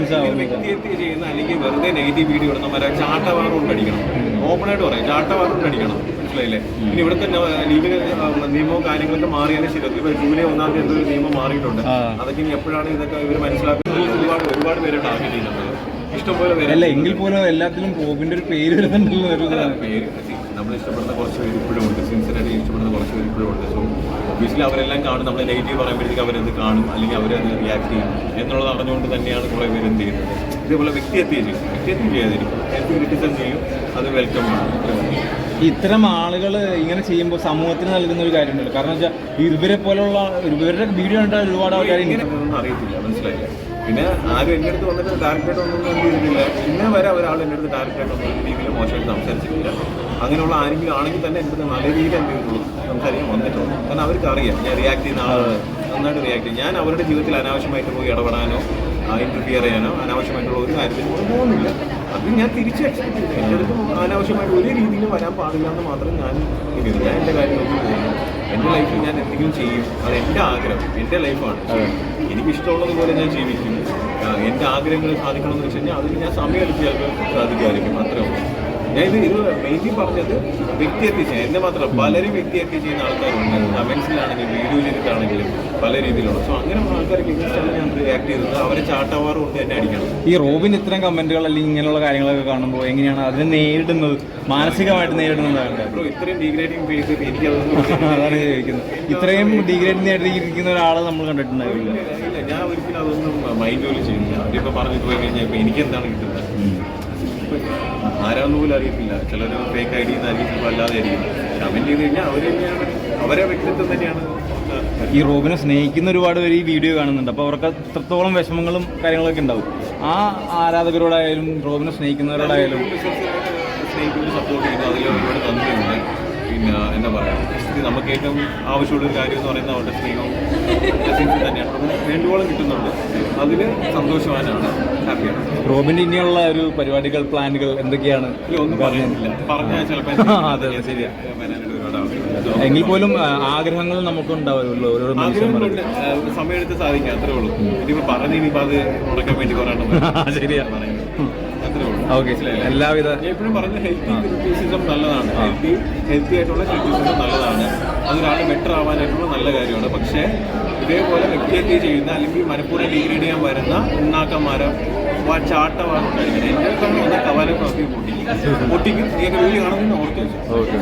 മനസ്സിലാവും വ്യക്തിഹത്യ ചെയ്യുന്ന അല്ലെങ്കിൽ വെറുതെ നെഗറ്റീവ് വീഡിയോ ഇടുന്നവരെ ചാട്ട കൊണ്ട് അടിക്കണം ഓപ്പണായിട്ട് പറയാം. ചാട്ട കൊണ്ട് അടിക്കണം മനസ്സിലായില്ലേ ഇനി ഇവിടുത്തെ ലീഗൽ നിയമവും കാര്യങ്ങളൊക്കെ മാറിയാലും ശരി. ഇപ്പൊ ജൂലൈ ഒന്നാം തീയതി ഒരു നിയമം മാറിയിട്ടുണ്ട്. അതൊക്കെ ഇനി എപ്പോഴാണ് ഇതൊക്കെ ഇവർ മനസ്സിലാക്കുന്നത്? ഒരുപാട് ഒരുപാട് പേര് ടാർഗറ്റ് ചെയ്യുന്നുണ്ട്. ഇഷ്ടംപോലെ പേര് അല്ല എങ്കിൽ പോലും എല്ലാത്തിലും ബോബിന്റെ ഒരു പേര് വരുന്നുണ്ടല്ലോ പേര് നമ്മൾ ഇഷ്ടപ്പെടുന്ന കുറച്ച് പേര് ഇപ്പോഴും ഉണ്ട്. സിൻസിയറായിട്ട് ഇഷ്ടപ്പെടുന്ന കുറച്ച് പേര് ഇപ്പോഴും ഉണ്ട്. സോ ഒബ്വിയസ്ലി അവരെല്ലാം കാണും. നമ്മൾ നെഗറ്റീവ് പറയുമ്പോഴത്തേക്ക് അവരത് കാണും. അല്ലെങ്കിൽ അവരത് റിയാക്ട് ചെയ്യും. എന്നുള്ളത് അറിഞ്ഞുകൊണ്ട് തന്നെയാണ് കുറേ പേര് എന്ത് ചെയ്യുന്നത്. ഇതേപോലെ വ്യക്തിഹത്യ ചെയ്യും. വ്യക്തിഹത്യ ചെയ്യാതിരിക്കും. എത്തി ക്രിറ്റിസം ചെയ്യും. അത് വെൽക്കം ആണ്. ഇത്തരം ആളുകൾ ഇങ്ങനെ ചെയ്യുമ്പോൾ സമൂഹത്തിന് നൽകുന്ന ഒരു കാര്യമുണ്ടല്ലോ. കാരണം വെച്ചാൽ ഇവരെ പോലുള്ള ഇവരുടെ വീഡിയോ കണ്ടാൽ ഒരുപാട് ആൾക്കാർ ഇങ്ങനെ ഒന്നും അറിയത്തില്ല മനസ്സിലായില്ല? പിന്നെ ആരും എന്റെ അടുത്ത് വന്നിട്ട് ഡയറക്റ്റായിട്ട് ഒന്നും ചെയ്തിട്ടില്ല ഇന്നേ വരെ ഒരാൾ എന്റെ അടുത്ത് ഡയറക്റ്റായിട്ട് ഒന്നും രീതിയിൽ മോശമായിട്ട് സംസാരിച്ചിട്ടില്ല. അങ്ങനെയുള്ള ആരെങ്കിലും ആണെങ്കിൽ തന്നെ എന്റെ അടുത്ത് നല്ല രീതിയിൽ എന്റെ സംസാരിക്കാൻ വന്നിട്ടുള്ളൂ കാരണം അവർക്ക് അറിയാം ഞാൻ റിയാക്ട് ചെയ്യുന്ന ആൾ നന്നായിട്ട് റിയാക്ട് ചെയ്യും. ഞാൻ അവരുടെ ജീവിതത്തിൽ അനാവശ്യമായിട്ട് പോയി ഇടപെടാനോ ഇന്റർഫിയർ ചെയ്യാനോ അനാവശ്യമായിട്ടുള്ള ഒരു കാര്യത്തിൽ പോകുന്നില്ല. അത് ഞാൻ തിരിച്ചു എക്സ്പെക്ട് ചെയ്തു എന്റെ അടുത്ത് അനാവശ്യമായിട്ട് ഒരു രീതിയിൽ വരാൻ പാടില്ല എന്ന് മാത്രം ഞാൻ ചെയ്തു. ഞാൻ എന്റെ കാര്യം നോക്കി പോകുന്നു. എന്റെ ലൈഫിൽ ഞാൻ എന്തെങ്കിലും ചെയ്യും. അത് എന്റെ ആഗ്രഹം. എന്റെ ലൈഫാണ് എനിക്ക് ഇഷ്ടമുള്ളത് പോലെ ഞാൻ ജീവിക്കും. എന്റെ എന്റെ ആഗ്രഹങ്ങൾ സാധിക്കണമെന്ന് വെച്ച് കഴിഞ്ഞാൽ അതിന് ഞാൻ സമയം എടുത്ത് ചിലപ്പോൾ സാധിക്കുമായിരിക്കും അത്രേ ഉള്ളൂ. ഞാൻ ഇത് ഇത് മെയിൻലി പറഞ്ഞത് വ്യക്തിഹത്യ ചെയ്യാൻ. എന്നെ മാത്രം. പലരും വ്യക്തിഹത്യ ചെയ്യുന്ന ആൾക്കാരുണ്ട്. കമൻസിലാണെങ്കിലും വീഡിയോ ചെയ്തിട്ടാണെങ്കിലും പല രീതിയിലുള്ള. സോ അങ്ങനെയുള്ള ആൾക്കാർക്ക് ഇൻസ്റ്റാളിൽ ഞാൻ റിയാക്ട് ചെയ്തത് അവരെ ചാട്ടവാറ് കൊണ്ട് തന്നെ അടിക്കണം. ഈ റോബിൻ ഇത്തരം കമന്റുകൾ അല്ലെങ്കിൽ ഇങ്ങനെയുള്ള കാര്യങ്ങളൊക്കെ കാണുമ്പോൾ എങ്ങനെയാണ് അതിനെ നേരിടുന്നത്? മാനസികമായിട്ട് നേരിടുന്നതാണ് ബ്രോ ഇത്രയും ഡീഗ്രേഡിങ് ഫേസ് എനിക്കതൊന്നും അതാണ് ചോദിക്കുന്നത്. ഇത്രയും ഡീഗ്രേഡിംഗ് നേടിയിരിക്കുന്ന ഒരാളെ നമ്മൾ കണ്ടിട്ടുണ്ടാവില്ല. ഞാൻ ഒരിക്കലും അതൊന്നും മൈൻഡ് പോലും ചെയ്യുന്നില്ല. അവരിപ്പോൾ പറഞ്ഞിട്ട് പോയി കഴിഞ്ഞാൽ ഇപ്പോൾ എനിക്ക് എന്താണ് കിട്ടുന്നത്? ആരാന്ന് പോലും അറിയത്തില്ല. ചിലർ ഫേക്ക് ഐ ഡി എന്നായിരിക്കും ചിലപ്പോൾ അല്ലാതെ ആയിരിക്കും. കമന്റ് ചെയ്ത് കഴിഞ്ഞാൽ അവർ തന്നെയാണ് അവരെ വ്യക്തിത്വം തന്നെയാണ് ഈ റോബിനെ സ്നേഹിക്കുന്ന ഒരുപാട് പേര് ഈ വീഡിയോ കാണുന്നുണ്ട്. അപ്പോൾ അവർക്ക് എത്രത്തോളം വിഷമങ്ങളും കാര്യങ്ങളൊക്കെ ഉണ്ടാവും. ആ ആരാധകരോടായാലും റോബിനെ സ്നേഹിക്കുന്നവരോടായാലും സ്നേഹിക്കുന്ന സപ്പോർട്ട് ചെയ്യുന്നു അതിൽ ഒരുപാട് നന്ദിയുണ്ട്. പിന്നെ എന്താ പറയുക നമുക്ക് ഏറ്റവും ആവശ്യമുള്ള ഒരു കാര്യം എന്ന് പറയുന്നത് അവരുടെ സ്നേഹവും ബ്ലെസ്സിങ്സും തന്നെയാണ്. അത് വേണ്ടുവോളം കിട്ടുന്നുണ്ട്. അതിൽ സന്തോഷവാനാണ്. ഹാപ്പിയാണ് റോബിന് ഇനിയുള്ള ഒരു പരിപാടികൾ പ്ലാനുകൾ എന്തൊക്കെയാണ്? ഇല്ല ഒന്നും പറയാനില്ല. പറഞ്ഞാൽ ചിലപ്പോൾ ശരിയാണ് അതെ, ശരിയാ. വരാനായിട്ട് ഒരുപാട് ആവശ്യമുണ്ട്. എങ്കിൽ പോലും ആഗ്രഹങ്ങൾ നമുക്ക് ഉണ്ടാവുള്ളൂ ഓരോ ആഗ്രഹങ്ങളുണ്ട്. സമയമെടുത്ത് സാധിക്കാം അത്രേ ഉള്ളൂ. ഇനിയിപ്പോൾ പറഞ്ഞ് ഇനിയിപ്പോൾ അത് മുടക്കാൻ വേണ്ടി കുറേ ശരിയാണ് ഉള്ളൂ ഓക്കെ. എല്ലാവിധ എപ്പോഴും പറഞ്ഞ ഹെൽത്തി ക്രിറ്റിസിസം നല്ലതാണ്. ഹെൽത്തി ഹെൽത്തി ആയിട്ടുള്ള ക്രിറ്റിസിസം നല്ലതാണ്. അതൊരാൾ ബെറ്റർ ആവാനായിട്ടുള്ള നല്ല കാര്യമാണ്. പക്ഷേ ഇതേപോലെ വ്യക്തിഹത്യ ചെയ്യുന്ന അല്ലെങ്കിൽ മനഃപൂർവം ഡിഗ്രേഡ് ചെയ്യാൻ വരുന്ന ഉണ്ണാക്കന്മാരെ ചാട്ടമാണ് കഴിക്കുന്നത് എന്റെ കണ്ണ് വന്ന കവാലം പൊട്ടിക്കും പൊട്ടിക്കും നീയൊക്കെ കാണുന്നതിന് ഓക്കെ.